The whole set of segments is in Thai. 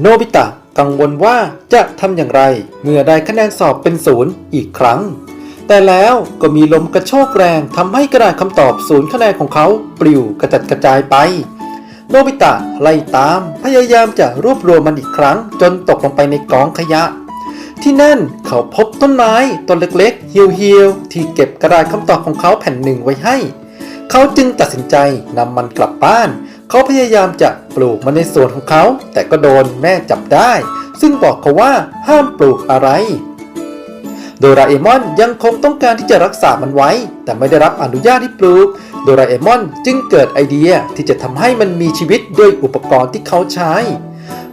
โนบิตะกังวลว่าจะทำอย่างไร เมื่อได้คะแนนสอบเป็นศูนย์อีกครั้ง แต่แล้วก็มีลมกระโชกแรงทำให้กระดาษคำตอบศูนย์คะแนนของเขาปลิวกระจัดกระจายไป โนบิตะไล่ตามพยายามจะรวบรวมมันอีกครั้ง จนตกลงไปในกองขยะ ที่นั่นเขาพบต้นไม้ต้นเล็กๆเหี่ยวๆที่เก็บกระดาษคำตอบของเขาแผ่นหนึ่งไว้ให้ เขาจึงตัดสินใจนำมันกลับบ้าน เขาพยายามจะปลูกมันในสวนของเขา แต่ก็โดนแม่จับได้ ซึ่งบอกเขาว่าห้ามปลูกอะไร โดราเอมอนยังคงต้องการที่จะรักษามันไว้ แต่ไม่ได้รับอนุญาตให้ปลูก โดราเอมอนจึงเกิดไอเดียที่จะทำให้มันมีชีวิตด้วยอุปกรณ์ที่เขาใช้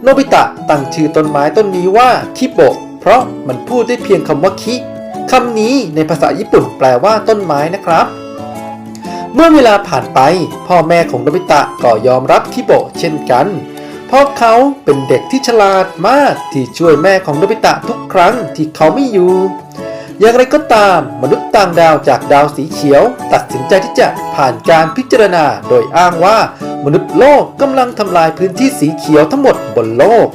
โนบิตะตั้งชื่อต้นไม้ต้นนี้ว่าคิโบะเพราะมันพูดได้เพียงคำว่าคิคำนี้ในภาษาญี่ปุ่นแปลว่าต้นไม้นะครับ เมื่อเวลาผ่านไป พ่อแม่ของโนบิตะก็ยอมรับคิโบะเช่นกัน เพราะเขาเป็นเด็กที่ฉลาดมากที่ช่วยแม่ของโนบิตะทุกครั้งที่เขาไม่อยู่ อย่างไรก็ตามมนุษย์ต่างดาวจากดาวสีเขียว ตัดสินใจที่จะผ่านการพิจารณาโดยอ้างว่ามนุษย์โลกกำลังทำลายพื้นที่สีเขียวทั้งหมดบนโลก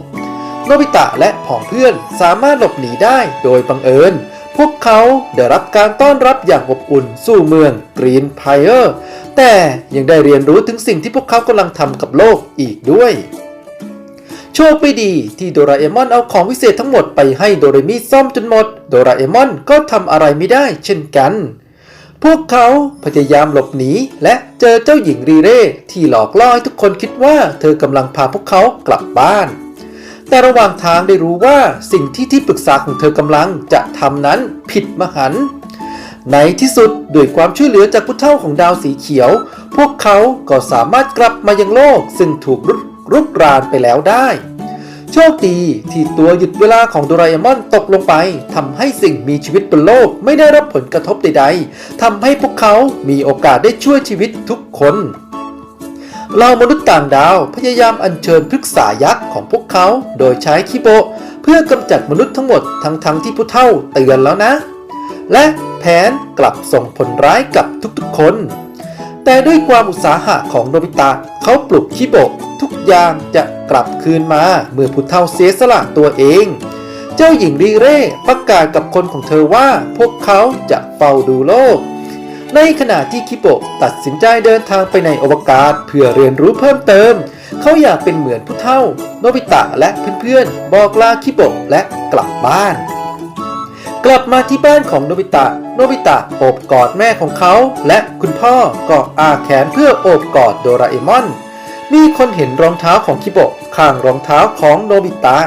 โนบิตะและผองเพื่อนสามารถหลบหนีได้โดยบังเอิญ พวกเขาได้รับการต้อนรับอย่างอบอุ่นสู่เมืองกรีนไพเออร์แต่ยังได้เรียนรู้ถึงสิ่งที่พวกเขากำลังทำกับโลกอีกด้วย โชคไม่ดีที่โดราเอมอนเอาของวิเศษทั้งหมดไปให้โดเรมิซ่อมจนหมด โดราเอมอนก็ทำอะไรไม่ได้เช่นกัน พวกเขาพยายามหลบหนีและเจอเจ้าหญิงรีเร่ที่หลอกล่อให้ทุกคนคิดว่าเธอกำลังพาพวกเขากลับบ้าน แต่ระหว่างทางได้รู้ว่าสิ่งที่ที่ปรึกษาของเธอกำลังจะทำนั้นผิดมหันต์ในที่สุดด้วยความช่วยเหลือจากผู้เฒ่าของดาวสีเขียว พวกเขาก็สามารถกลับมายังโลก ซึ่งถูกรุกรุกรานไปแล้วได้ โชคดีที่ตัวหยุดเวลาของโดราเอมอนตกลงไปทำให้สิ่งมีชีวิตบนโลกไม่ได้รับผลกระทบใดๆทำให้พวกเขามีโอกาสได้ช่วยชีวิตทุกคน เรามนุษย์ต่างดาวพยายามอัญเชิญพฤกษายักษ์ของพวกเขา โดยใช้คิโบะเพื่อกำจัดมนุษย์ทั้งหมดทั้งๆที่ผู้เฒ่าเตือนแล้วนะ และแผนกลับส่งผลร้ายกับทุกๆคน แต่ด้วยความอุตสาหะของโนบิตะเขาปลุกคิโบะทุกอย่างจะกลับคืนมาเมื่อผู้เฒ่าเสียสละตัวเอง เจ้าหญิงรีเร่ประกาศกับคนของเธอว่าพวกเขาจะเฝ้าดูโลก ในขณะที่คิโบะตัดสินใจเดินทางไปในอวกาศเพื่อเรียนรู้เพิ่มเติม เขาอยากเป็นเหมือนผู้เฒ่า โนบิตะและเพื่อนๆ บอกลาคิโบะและกลับบ้าน กลับมาที่บ้านของโนบิตะ โนบิตะโอบกอดแม่ของเขา และคุณพ่อก็อาแขนเพื่อโอบกอดโดราเอมอน มีคนเห็นรองเท้าของคิโบะข้างรองเท้าของโนบิตะ